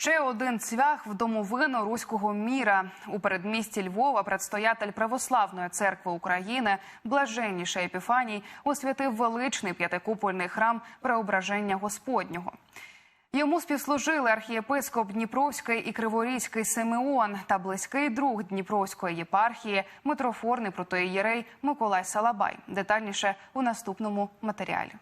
Ще один цвях в домовину руського міра у передмісті Львова. Предстоятель православної церкви України, блаженніший Епіфаній, освятив величний п'ятикупольний храм преображення Господнього. Йому співслужили архієпископ Дніпровський і Криворізький Симеон та близький друг Дніпровської єпархії, митрофорний протоієрей Миколай Салабай. Детальніше у наступному матеріалі.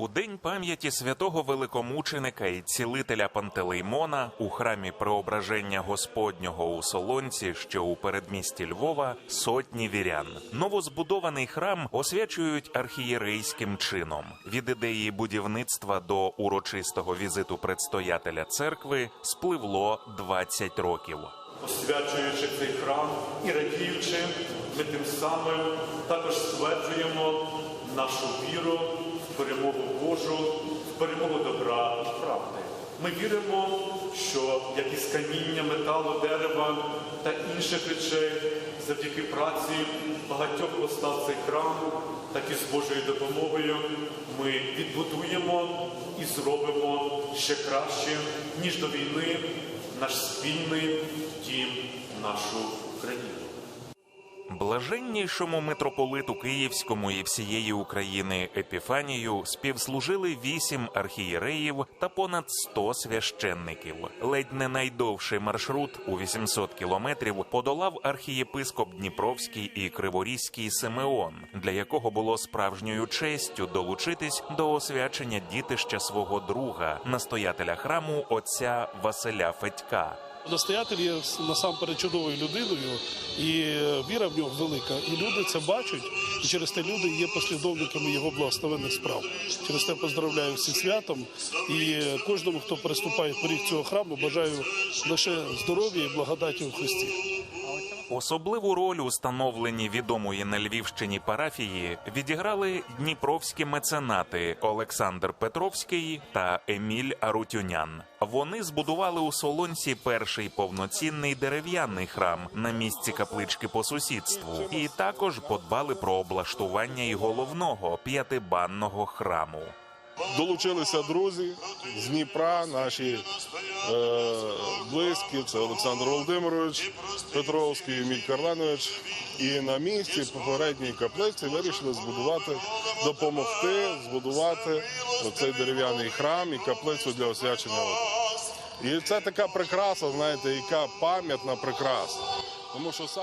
У день пам'яті святого великомученика і цілителя Пантелеймона у храмі Преображення Господнього у Солонці, що у передмісті Львова, сотні вірян. Новозбудований храм освячують архієрейським чином. Від ідеї будівництва до урочистого візиту предстоятеля церкви спливло 20 років. освячуючи цей храм і радіючи, ми тим самим також стверджуємо нашу віру в перемогу Божу, в перемогу добра і правди. Ми віримо, що як із каміння, металу, дерева та інших речей, завдяки праці багатьох постав цей храм, так і з Божою допомогою ми відбудуємо і зробимо ще краще, ніж до війни, наш спільний дім, нашу країну. Блаженнішому митрополиту Київському і всієї України Епіфанію співслужили вісім архієреїв та понад 100 священників. Ледь не найдовший маршрут у 800 кілометрів подолав архієпископ Дніпровський і Криворізький Симеон, для якого було справжньою честю долучитись до освячення дітища свого друга, настоятеля храму отця Василя Федька. Настоятель є насамперед чудовою людиною, і віра в нього велика. І люди це бачать, і через те люди є послідовниками його благословенних справ. Через те поздравляю всі святом і кожному, хто переступає поріг цього храму, бажаю лише здоров'я і благодаті у Христі. Особливу роль у становленні відомої на Львівщині парафії відіграли дніпровські меценати Олександр Петровський та Еміль Арутюнян. Вони збудували у Солонці перший повноцінний дерев'яний храм на місці каплички по сусідству, і також подбали про облаштування і головного п'ятибанного храму. Долучилися друзі з Дніпра, наші е, близькі, це Олександр Володимирович Петровський, Еміль Карланович. І на місці попередньої каплиці вирішили збудувати, допомогти збудувати цей дерев'яний храм і каплицю для освячення. І це така прикраса, знаєте, яка пам'ятна прикраса.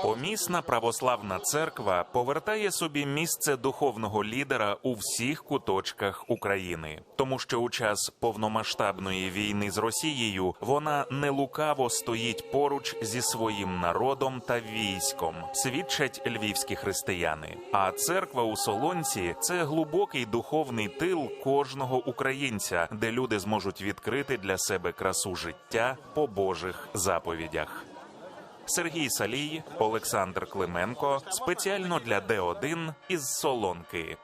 Помісна православна церква повертає собі місце духовного лідера у всіх куточках України, тому що у час повномасштабної війни з Росією вона не лукаво стоїть поруч зі своїм народом та військом, свідчать львівські християни. А церква у Солонці це глибокий духовний тил кожного українця, де люди зможуть відкрити для себе красу життя по Божих заповідях. Сергій Салій, Олександр Клименко спеціально для Д1 із Солонки.